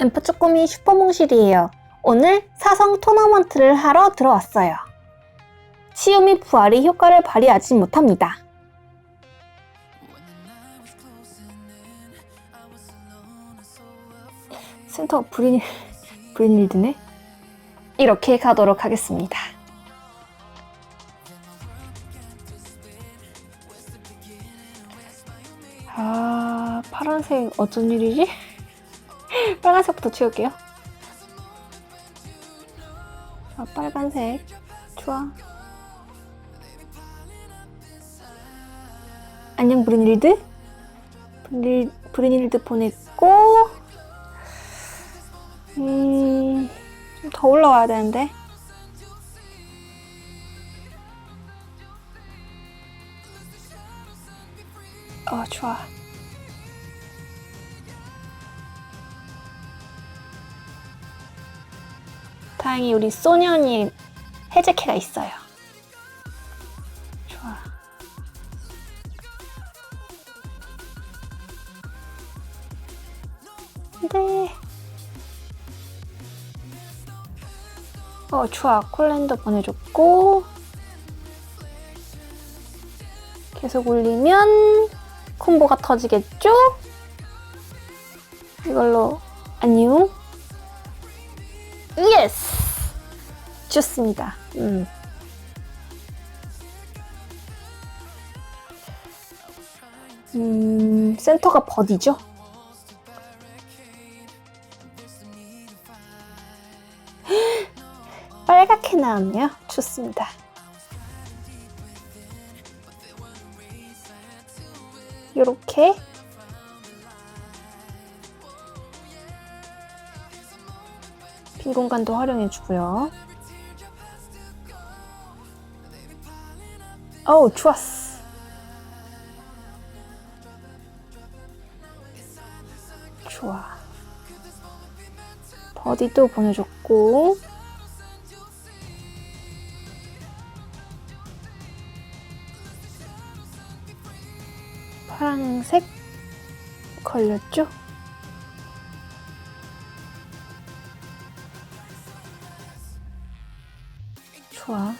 엠프 쪼꼬미 슈퍼몽실이에요. 오늘 사성 토너먼트를 하러 들어왔어요. 치유미 부활이 효과를 발휘하지 못합니다. 센터 브린, 브린일드네? 이렇게 가도록 하겠습니다. 아, 파란색 어쩐 일이지? 빨간색부터 치울게요. 자, 빨간색. 좋아. 안녕, 브린일드. 브린, 브린일드 보냈고, 음, 좀 더 올라와야 되는데. 어, 좋아. 다행히 우리 소년이 해제캐가 있어요. 좋아. 네. 어, 좋아. 콜랜더 보내줬고. 계속 올리면 콤보가 터지겠죠? 이걸로 안녕. 좋습니다. 음. 음, 센터가 버디죠? 빨갛게 나왔네요. 좋습니다. 요렇게 빈 공간도 활용해 주고요. 어우, 좋았어. 좋아. 버디도 보내줬고. 파란색 걸렸죠? 좋아.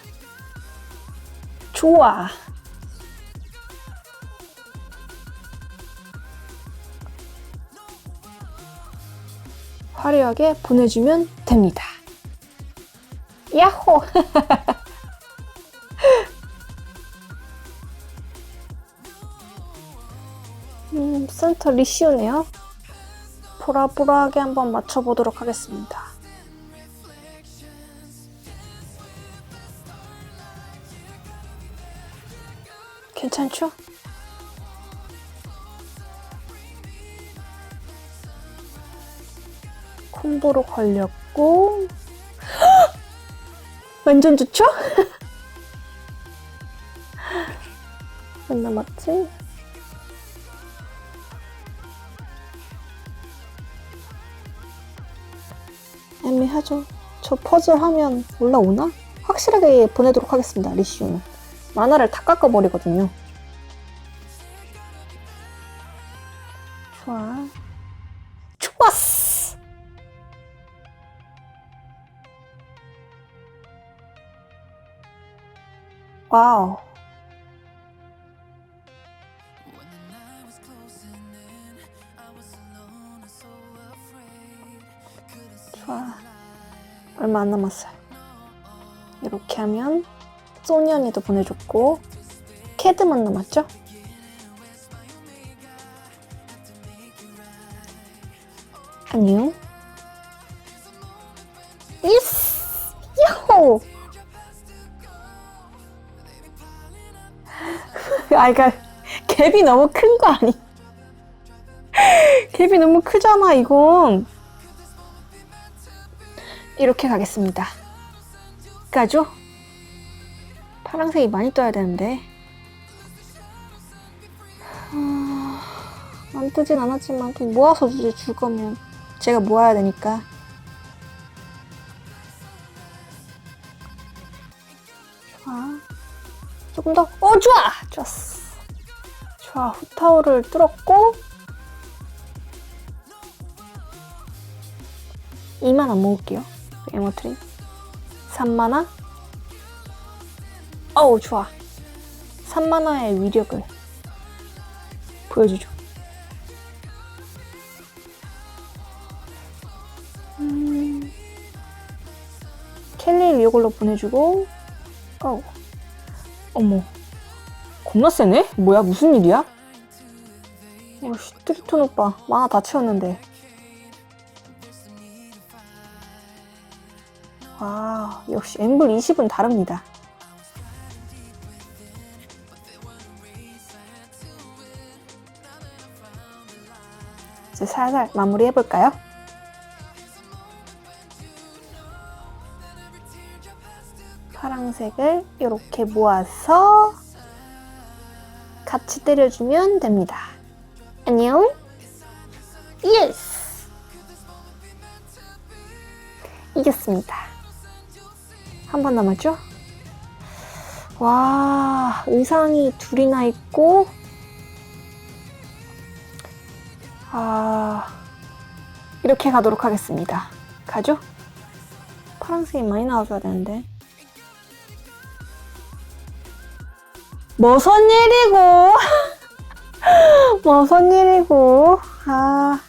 좋아. 화려하게 보내주면 됩니다. 야호! 음, 센터 리시오네요. 보라보라하게 한번 맞춰보도록 하겠습니다. 괜찮죠? 콤보로 걸렸고 완전 좋죠? 몇 남았지? 애매하죠. 저 퍼즐 하면 올라오나? 확실하게 보내도록 하겠습니다, 리시오는. 만화를 다 깎아버리거든요. 좋아. 좋았어! 와우. 좋아. 얼마 안 남았어요. 이렇게 하면 소년이도 보내줬고 캐드만 남았죠? 안녕. 예스! 야호! 아, 그니까, 갭이 너무 큰 거 아니? 갭이 너무 크잖아, 이건. 이렇게 가겠습니다. 가죠? 파란색이 많이 떠야 되는데. 아, 안 뜨진 않았지만 좀 모아서 주지 줄 거면 제가 모아야 되니까. 좋아. 조금 더. 어 좋아. 좋았어. 좋아. 후타오를 뚫었고 2만 안 먹을게요. 에머트린. 3만화. 어우, 좋아. 3만화의 위력을 보여주죠. 음, 켈리를 이걸로 보내주고, 어우, 어머, 겁나 세네? 뭐야, 무슨 일이야? 오씨, 트리톤 오빠, 만화 다 채웠는데. 아, 역시 엠블 20은 다릅니다. 이제 살살 마무리 해볼까요? 파랑색을 이렇게 모아서 같이 때려주면 됩니다. 안녕? 예스! 이겼습니다. 한 번 남았죠? 와, 의상이 둘이나 있고, 아, 이렇게 가도록 하겠습니다. 가죠? 파란색이 많이 나와줘야 되는데. 뭐선 일이고! 뭐선 일이고. 아.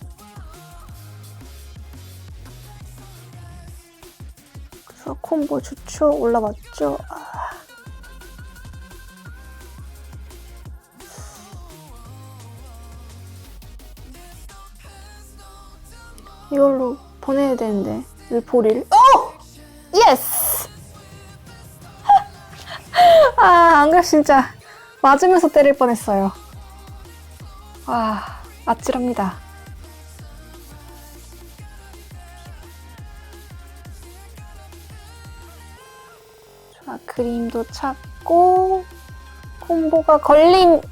그래서 콤보 좋죠? 올라왔죠? 아. 이걸로 보내야 되는데 일포리를 오! 예스! 아 안가 진짜 맞으면서 때릴 뻔했어요 와 아찔합니다 좋아 그림도 찾고 콤보가 걸리면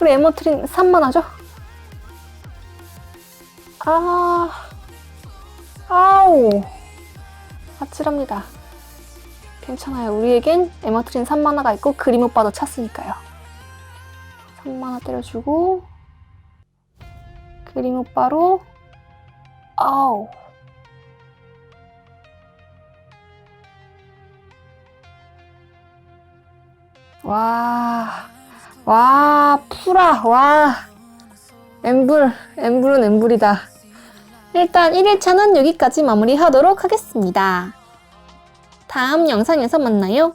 우리 에모트린 3만 하죠? 아, 아우, 아찔합니다. 괜찮아요. 우리에겐 에머트린 3만화가 있고 그림 오빠도 찼으니까요. 3만화 때려주고 그림 오빠로 아우. 와, 와, 푸라, 와. 엠블, 엠블은 엠블이다. 일단 1일차는 여기까지 마무리하도록 하겠습니다. 다음 영상에서 만나요.